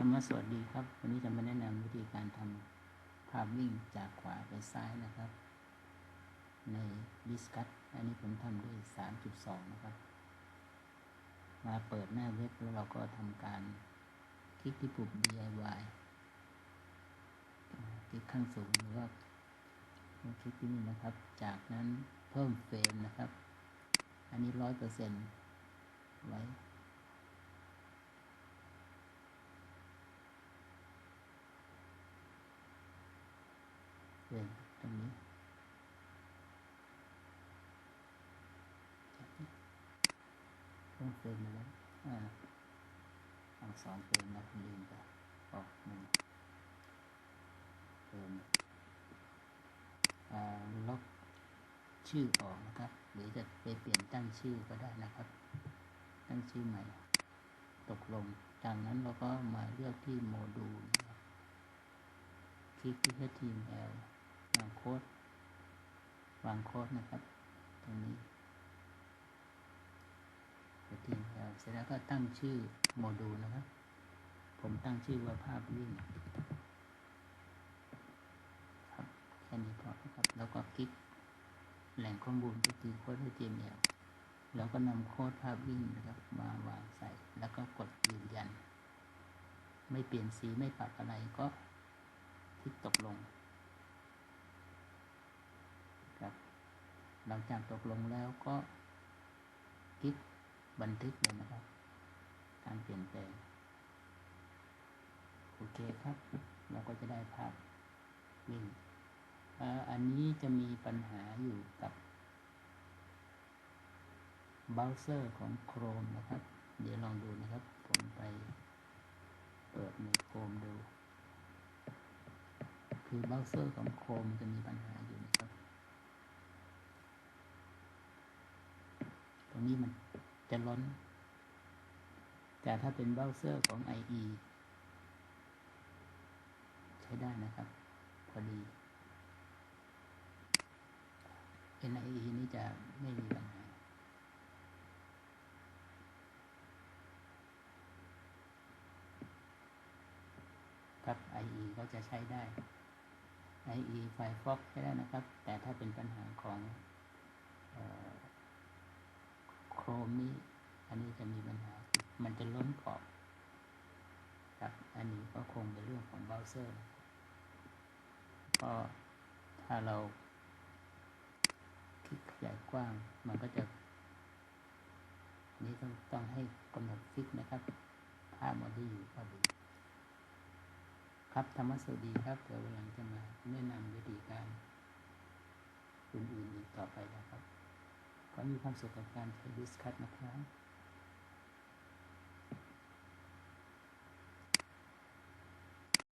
ธรรมะสวัสดีครับ วันนี้จะมาแนะนำวิธีการทำภาพวิ่งจากขวาไปซ้ายนะครับ ในดิสคัตอันนี้ผมทำด้วย 3.2 นะครับ มาเปิดหน้าเว็บแล้วเราก็ทำการคลิกที่ปุ่ม DIY คลิกข้างสูงหรือว่าคลิกที่นี่นะครับ จากนั้นเพิ่มเฟรมนะครับ อันนี้ร้อยเปอร์เซ็นต์ไว้ เฟรม ตรงนี้เพิ่มเฟรมมาแล้วอ่าเอาสองเฟรมนะลืมไปออกหนึ่งเฟรมอ่าล็อกชื่อออกนะครับ หรือจะไปเปลี่ยนตั้งชื่อก็ได้นะครับ ตั้งชื่อใหม่ ตกลง จากนั้นเราก็มาเลือกที่โมดูลนะคลิกที่ HTML วางโค้ดวางโค้ดนะครับ ตรงนี้ HTML เสร็จแล้วก็ตั้งชื่อโมดูลนะครับ ผมตั้งชื่อว่าภาพวิ่งครับแค่นี้พอนะครับ แล้วก็คลิกแหล่งข้อมูลก็คือโค้ด HTML แล้วก็นำโค้ดภาพวิ่งนะครับมาวางใส่ แล้วก็กดยืนยัน ไม่เปลี่ยนสีไม่ปรับอะไรก็คลิกตกลง ครับ หลังจากตกลงแล้วก็คลิกบันทึกเลยนะครับ การเปลี่ยนแปลง โอเคครับ เราก็จะได้ภาพวิ่งอันนี้จะมีปัญหาอยู่กับเบราว์เซอร์ของ Chrome นะครับ เดี๋ยวลองดูนะครับ ผมไปเปิดใน Chrome ดู คือเบราว์เซอร์ของ Chrome จะมีปัญหาอยู่นะค รับตรงนี้มันจะล้น แต่ถ้าเป็นเบราว์เซอร์ของ IE ใช้ได้นะครับ พอดี NIE นี่จะไม่มีปัญหาครับ IE ก็จะใช้ได้ IE Firefox ใช้ได้นะครับ แต่ถ้าเป็นปัญหาของโค รมีอันนี้จะมีปัญหา มันจะล้นขอบครับ อันนี้ก็คงเป็นเรื่องของเบราว์เซอร์ก็ถ้าเราคลิกขยายกว้าง มันก็จะ นี่ต้องต้องให้กำหนดฟิกนะครับ ภาพมันได้อยู่พอดี ครับธรรมสวัสดีครับ เดี๋ยววันหลังจะมาแนะนำวิธีการอื่นๆอีกต่อไปนะครับ มีความสุขกับการเทดิสคัทนะครับ